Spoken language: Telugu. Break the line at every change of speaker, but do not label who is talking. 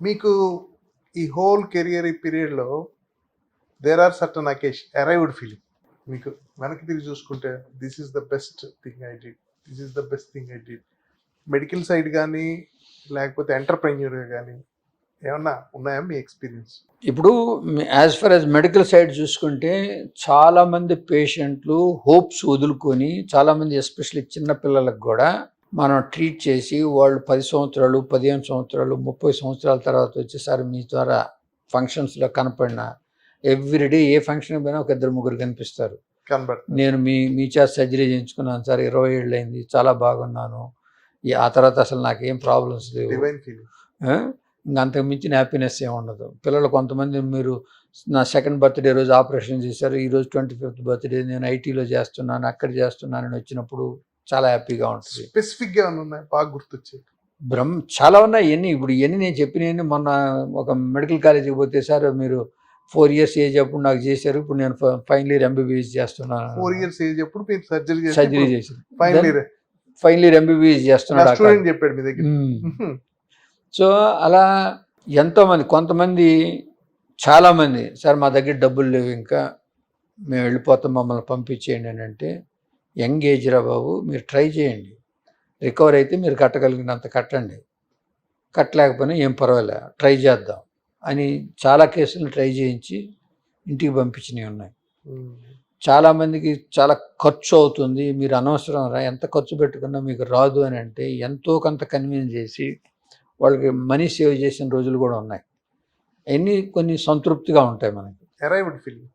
మీకు ఈ హోల్ కెరియర్ ఈ పీరియడ్లో there are certain occasions arrived feeling మీకు వెనక్కి తిరిగి చూసుకుంటే this is the best thing I did this is the best thing I did medical side కానీ లేకపోతే ఎంటర్ప్రెన్యూర్ కానీ ఏమన్నా ఉన్నాయా మీ ఎక్స్పీరియన్స్
ఇప్పుడు as far as medical side చూసుకుంటే చాలామంది పేషెంట్లు హోప్స్ వదులుకొని చాలామంది ఎస్పెషల్లీ చిన్నపిల్లలకు కూడా మనం ట్రీట్ చేసి వాళ్ళు పది సంవత్సరాలు పదిహేను సంవత్సరాలు ముప్పై సంవత్సరాల తర్వాత వచ్చేసారి మీ ద్వారా ఫంక్షన్స్లో కనపడిన ఎవ్రీడే ఏ ఫంక్షన్ పోయినా ఒక ఇద్దరు ముగ్గురు కనిపిస్తారు. నేను మీ మీ చేత సర్జరీ చేయించుకున్నాను సార్ ఇరవై ఏళ్ళు అయింది చాలా బాగున్నాను. ఆ తర్వాత అసలు నాకేం ప్రాబ్లమ్స్ లేవు? ఇంకా అంతకు మించిన హ్యాపీనెస్ ఏమి ఉండదు. పిల్లలు కొంతమంది మీరు నా సెకండ్ బర్త్డే రోజు ఆపరేషన్ చేశారు ఈ రోజు ట్వంటీ ఫిఫ్త్ బర్త్డే నేను ఐటీలో చేస్తున్నాను అక్కడ చేస్తున్నాను అని వచ్చినప్పుడు చాలా హ్యాపీగా ఉంటుంది.
స్పెసిఫిక్గా ఏమైనా ఉన్నాయి? బాగా గుర్తొచ్చేది
బ్రహ్మ చాలా ఉన్నాయి. ఎన్ని ఇప్పుడు ఎన్ని నేను చెప్పిన మొన్న ఒక మెడికల్ కాలేజీకి పోతే సార్ మీరు ఫోర్ ఇయర్స్ ఏజ్ అప్పుడు నాకు చేశారు. ఇప్పుడు నేను ఫైనల్ ఇయర్ ఎంబీబీఎస్ చేస్తున్నాను.
ఫోర్ ఇయర్స్ ఏజ్ అప్పుడు మీరు సర్జరీ
సర్జరీ
చేసి final year
final year MBBS చేస్తున్నాడు
స్టూడెంట్ చెప్పాడు మీ దగ్గర.
సో అలా ఎంతోమంది కొంతమంది చాలామంది సార్ మా దగ్గర డబ్బులు లేవు ఇంకా మేము వెళ్ళిపోతాం మమ్మల్ని పంపించేయండి అని అంటే యంగ్ ఏజ్ రా బాబు మీరు ట్రై చేయండి. రికవర్ అయితే మీరు కట్టగలిగినంత కట్టండి. కట్టలేకపోయినా ఏం పర్వాలే ట్రై చేద్దాం అని చాలా కేసులు ట్రై చేయించి ఇంటికి పంపించినవి ఉన్నాయి. చాలామందికి చాలా ఖర్చు అవుతుంది మీరు అనవసరం రా ఎంత ఖర్చు పెట్టుకున్నా మీకు రాదు అని అంటే ఎంతో కొంత కన్విన్స్ చేసి వాళ్ళకి మనీ సేవ్ చేసిన రోజులు కూడా ఉన్నాయి. అన్నీ కొన్ని సంతృప్తిగా ఉంటాయి మనకి.
Arrived feeling